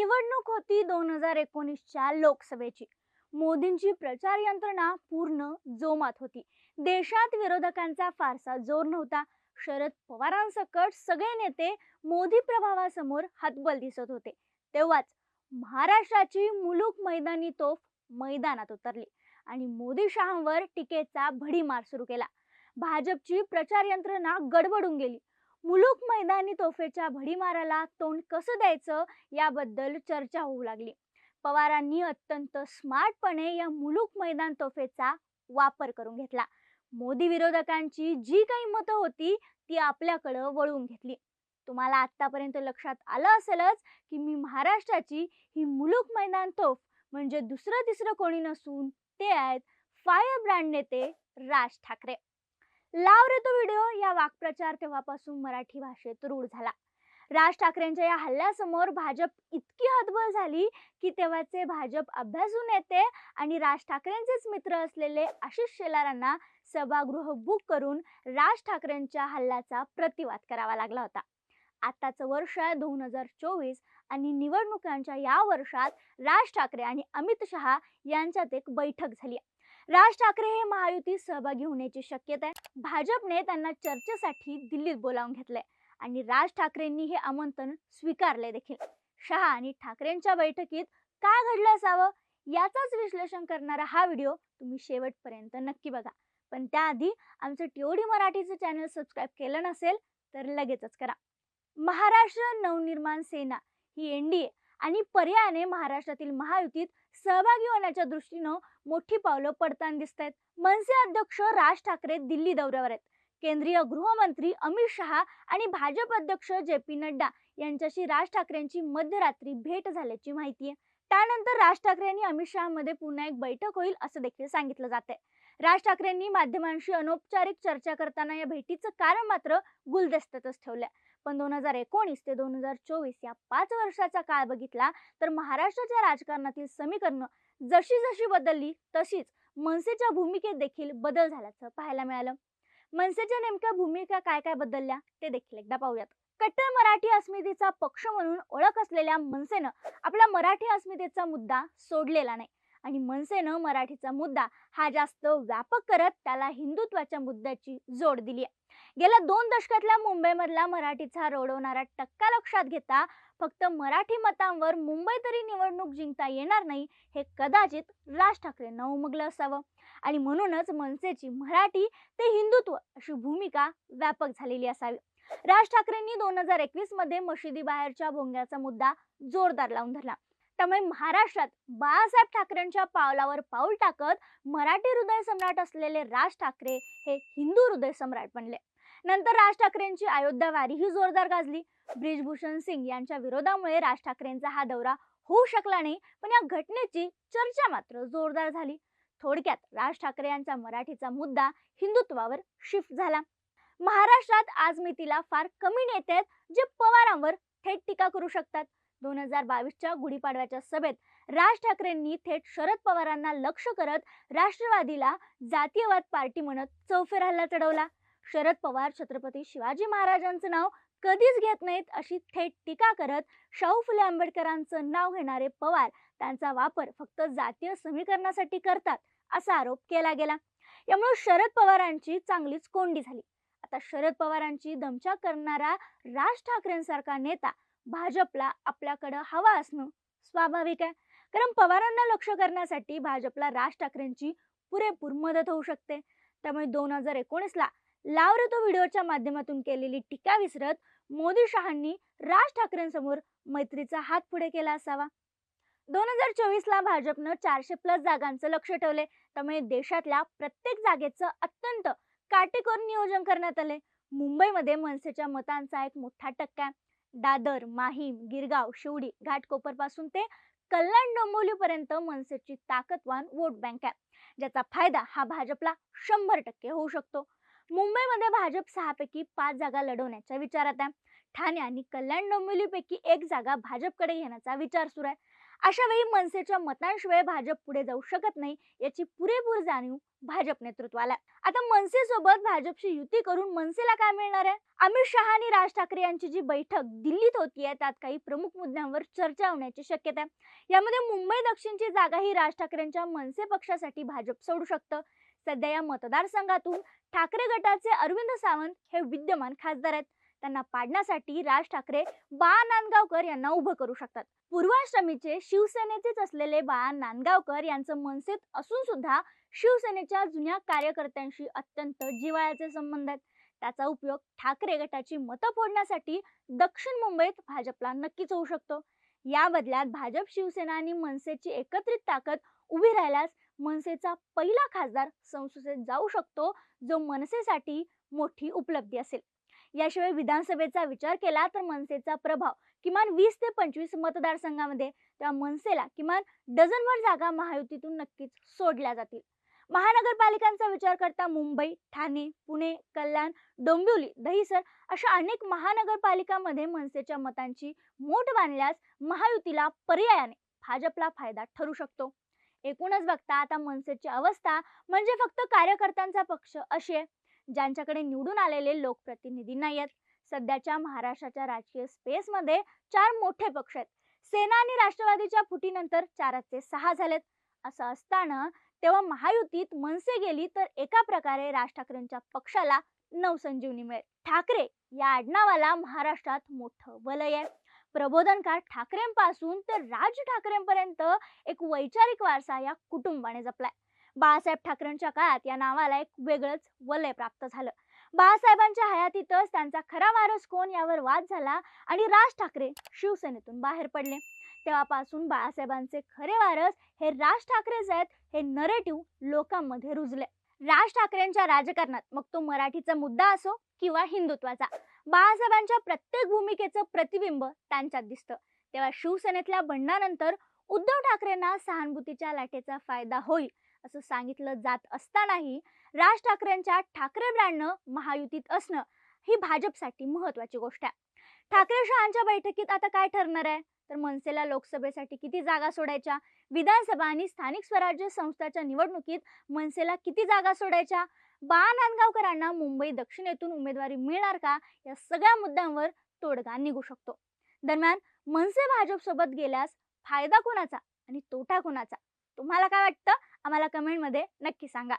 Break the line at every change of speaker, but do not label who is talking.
निवडणूक होती दोन हजार एकोणीसच्या लोकसभेची. मोदींची प्रचार यंत्रणा पूर्ण जोमात होती. देशात विरोधकांचा फारसा जोर नव्हता. शरद पवारांसकट सगळे नेते मोदी प्रभावासमोर हतबल दिसत होते. तेव्हाच महाराष्ट्राची मुलूक मैदानी तोफ मैदानात उतरली आणि मोदी शहांवर टीकेचा भडीमार सुरू केला. भाजपची प्रचार यंत्रणा गडबडून गेली. मुलूक मैदानी तोफेच्या भडीमाराला तोंड कसं द्यायचं याबद्दल चर्चा होऊ लागली. पवारांनी अत्यंत स्मार्टपणे या मुलूक मैदान तोफेचा वापर करून घेतला. मोदी विरोधकांची जी काही मतं होती ती आपल्याकडं वळवून घेतली. तुम्हाला आतापर्यंत लक्षात आलं असेलच की मी महाराष्ट्राची ही मुलूक मैदान तोफ म्हणजे दुसरं तिसरं कोणी नसून ते आहेत फायर ब्रँड नेते राज ठाकरे. लाव रे तो व्हिडिओ. या वाक्प्रचार तेव्हापासून मराठी भाषेत रूढ झाला. राज ठाकरेंच्या या हल्ल्यासमोर भाजप इतकी हतबल झाली की तेव्हाचे भाजप अभ्यासू नेते आणि राज ठाकरेंचेच मित्र असलेले आशिष शेलारांना सभागृह बुक करून राज ठाकरेंच्या हल्ल्याचा प्रतिवाद करावा लागला होता. आताचं वर्ष आहे दोन हजार चोवीस आणि निवडणुकांच्या या वर्षात राज ठाकरे आणि अमित शहा यांच्यात एक बैठक झाली. राज ठाकरे हे महायुतीत सहभागी होण्याची शक्यता आहे. भाजपने त्यांना चर्चेसाठी दिल्लीत बोलावून घेतलंय आणि राज ठाकरेंनी हे आमंत्रण स्वीकारले देखील. शहा आणि ठाकरेंच्या बैठकीत काय घडलं असावं याचाच विश्लेषण करणारा हा व्हिडिओ तुम्ही शेवटपर्यंत नक्की बघा. पण त्याआधी आमचं टीओडी मराठीचं चॅनल सबस्क्राईब केलं नसेल तर लगेचच करा. महाराष्ट्र नवनिर्माण सेना ही एनडीए आणि पर्यायाने महाराष्ट्रातील महायुतीत सहभागी होण्याच्या दृष्टीनं मोठी पावलं पडताना दिसत आहेत मनसे अध्यक्ष राज ठाकरे दिल्ली दौऱ्यावर आहेत. केंद्रीय गृहमंत्री अमित शहा आणि भाजप अध्यक्ष जे पी नड्डा यांच्याशी राज ठाकरेंची मध्यरात्री भेट झाल्याची माहिती आहे. त्यानंतर राज ठाकरे आणि अमित शहामध्ये पुन्हा एक बैठक होईल असं देखील सांगितलं जाते राज ठाकरेंनी माध्यमांशी अनौपचारिक चर्चा करताना या भेटीचं कारण मात्र गुलदस्त्यातच ठेवलंय. पण दोन हजार एकोणीस ते दोन हजार चोवीस या पाच वर्षाचा काळ बघितला तर महाराष्ट्राच्या राजकारणातील समीकरणं जशी जशी बदलली तशीच मनसेच्या भूमिकेत देखील बदल झाल्याचं पाहायला मिळालं. मनसेच्या नेमक्या भूमिका काय काय बदलल्या ते देखील एकदा पाहूयात. कट्टर मराठी अस्मितेचा पक्ष म्हणून ओळख असलेल्या मनसेनं आपल्या मराठी अस्मितेचा मुद्दा सोडलेला नाही. आणि मनसेनं मराठीचा मुद्दा हा जास्त व्यापक करत त्याला हिंदुत्वाच्या मुद्द्याची जोड दिली आहे. गेल्या दोन दशकातल्या मुंबईमधला मराठीचा रोडवणारा टक्का लक्षात घेता फक्त मराठी मतांवर मुंबई तरी निवडणूक जिंकता येणार नाही हे कदाचित राज ठाकरेंना उमगलं असावं. आणि म्हणूनच मनसेची मराठी ते हिंदुत्व अशी भूमिका व्यापक झालेली असावी. राज ठाकरेंनी दोन हजार एकवीसमध्ये मशिदी बाहेरच्या भोंग्याचा मुद्दा जोरदार लावून धरला. त्यामुळे महाराष्ट्रात बाळासाहेब ठाकरेंच्या पावलावर पाऊल टाकत मराठी हृदय सम्राट असलेले राज ठाकरे हे हिंदू हृदय सम्राट बनले. नंतर राज ठाकरेंची अयोध्या वारीही जोरदार गाजली. ब्रिजभूषण सिंग यांच्या विरोधामुळे राज ठाकरेंचा हा दौरा होऊ शकला नाही पण या घटनेची चर्चा मात्र जोरदार झाली. थोडक्यात राज ठाकरे यांचा मराठीचा मुद्दा हिंदुत्वावर शिफ्ट झाला. महाराष्ट्रात आज मितीला फार कमी नेते आहेत जे पवारांवर थेट टीका करू शकतात. दोन हजार बावीसच्या गुढीपाडव्याच्या सभेत राज ठाकरेंनी थेट शरद पवारांना लक्ष करत राष्ट्रवादीला जातीयवाद पार्टी म्हणत चौफेर हल्ला चढवला. शरद पवार छत्रपती शिवाजी महाराजांचं नाव कधीच घेत नाहीत अशी थेट टीका करत शाहू फुले आंबेडकरांचं नाव घेणारे पवार त्यांचा वापर फक्त जातीय समीकरणासाठी करतात असा आरोप केला गेला. यामुळे शरद पवारांची चांगलीच कोंडी झाली. आता शरद पवारांची दमछाक करणारा राज ठाकरेंसारखा नेता भाजपला आपल्याकडं हवा असणं स्वाभाविक आहे. कारण पवारांना लक्ष करण्यासाठी भाजपला राज ठाकरेंची पुरेपूर मदत होऊ शकते. त्यामुळे दोन हजार एकोणीसला लावर तो व्हिडिओच्या माध्यमातून केलेली टीका विसरत मोदी शहांनी राज ठाकरेंसमोर मैत्रीचा हात पुढे केला असावा. दोन हजार चोवीसला भाजपनं चारशे प्लस जागांचं लक्ष ठेवले. त्यामुळे देशातल्या प्रत्येक जागेचं अत्यंत काटेकोर नियोजन करण्यात आले. मुंबईमध्ये मनसेच्या मतांचा एक मोठा टक्का आहे. दादर माहीम गिरगाव शिवडी घाटकोपरपासून ते कल्याण डोंबिवलीपर्यंत मनसेची ताकदवान वोट बँक आहे ज्याचा फायदा हा भाजपला शंभर टक्के होऊ शकतो. मुंबईमध्ये भाजप सहापैकी पाच जागा लढवण्याच्या विचारात आहे. ठाणे आणि कल्याण डोंबिवलीपैकी एक जागा भाजपकडे घेण्याचा विचार सुरू आहे. अशा वेळी मनसेच्या मतांशिवाय भाजप पुढे जाऊ शकत नाही याची पुरेपूर जाणीव भाजप नेतृत्वाला. आहे. आता मनसे सोबत भाजपची युती करून मनसेला काय मिळणार आहे? अमित शहा आणि राज ठाकरे यांची जी बैठक दिल्लीत होतीये त्यात काही प्रमुख मुद्द्यांवर चर्चा होण्याची शक्यता आहे. यामध्ये मुंबई दक्षिणची जागाही राज ठाकरेंच्या मनसे पक्षासाठी भाजप सोडू शकतं. सध्या या मतदारसंघातून ठाकरे गटाचे अरविंद सावंत हे विद्यमान खासदार आहेत. त्यांना पाडण्यासाठी राज ठाकरे बाळा नांदगावकर यांना उभं करू शकतात. पूर्वाश्रमीचे शिवसेनेचेच असलेले बाळा नांदगावकर यांचं मनसेत असून सुद्धा शिवसेनेच्या जुन्या कार्यकर्त्यांशी अत्यंत जिव्हाळ्याचे संबंध आहेत. त्याचा उपयोग ठाकरे गटाची मतं फोडण्यासाठी दक्षिण मुंबईत भाजपला नक्कीच होऊ शकतो. या बदल्यात भाजप शिवसेना आणि मनसेची एकत्रित ताकद उभी राहिल्यास मनसेचा पहिला खासदार संसदेत जाऊ शकतो जो मनसेसाठी मोठी उपलब्धी असेल. याशिवाय विधानसभेचा विचार केला तर मनसेचा प्रभाव किमान वीस ते पंचवीस मतदारसंघामध्ये त्या मनसेला किमान डझनभर जागा महायुतीतून नक्कीच सोडल्या जातील. महानगरपालिकांचा विचार करता मुंबई ठाणे पुणे कल्याण डोंबिवली दहिसर अशा अनेक महानगरपालिकांमध्ये मनसेच्या मतांची मोठ बांधल्यास महायुतीला पर्यायाने भाजपला फायदा ठरू शकतो. एकूणच बघता आता मनसेची अवस्था म्हणजे फक्त कार्यकर्त्यांचा पक्ष अशी आहे. ज्यांच्याकडे निवडून आलेले लोकप्रतिनिधी नाही आहेत सध्याच्या महाराष्ट्राच्या राजकीय स्पेसमध्ये चार मोठे पक्ष आहेत. सेना आणि राष्ट्रवादीच्या फुटीनंतर चाराचे सहा झालेत. असं असताना तेव्हा महायुतीत मनसे गेली तर एका प्रकारे राज ठाकरेंच्या पक्षाला नवसंजीवनी मिळेल. ठाकरे या आडनावाला महाराष्ट्रात मोठं वलय आहे. प्रबोधनकार ठाकरेंपासून तर राज ठाकरेंपर्यंत एक वैचारिक वारसा या कुटुंबाने जपलाय. बाळासाहेब ठाकरेंच्या काळात या नावाला एक वेगळंच वलय प्राप्त झालं. बाळासाहेबांच्या हयातीतच त्यांचा खरा वारस कोण यावर वाद झाला आणि राज ठाकरे शिवसेनेतून बाहेर पडले. तेव्हापासून बाळासाहेबांचे खरे वारस हे राज ठाकरेच आहेत हे नरेटिव्ह लोकांमध्ये रुजले. राज ठाकरेंच्या राजकारणात मग तो मराठीचा मुद्दा असो किंवा हिंदुत्वाचा बाळासाहेबांच्या प्रत्येक भूमिकेचं प्रतिबिंब त्यांच्यात दिसतं. तेव्हा शिवसेनेतल्या बंडानंतर उद्धव ठाकरेंना सहानुभूतीच्या लाटेचा फायदा होईल असं सांगितलं जात असतानाही राज ठाकरेंच्या ठाकरे ब्रँडनं महायुतीत असणं ही भाजपसाठी महत्वाची गोष्ट आहे. ठाकरे शहांच्या बैठकीत आता काय ठरणार आहे? तर मनसेला लोकसभेसाठी किती जागा सोडायच्या? विधानसभा आणि स्थानिक स्वराज्य संस्थाच्या निवडणुकीत मनसेला किती जागा सोडायच्या? बाळा नांदगावकरांना मुंबई दक्षिणेतून उमेदवारी मिळणार का? या सगळ्या मुद्द्यांवर तोडगा निघू शकतो. दरम्यान मनसे भाजप सोबत गेल्यास फायदा कोणाचा आणि तोटा कोणाचा? तुम्हाला काय वाटतं? आम्हाला कमेंटमध्ये नक्की सांगा.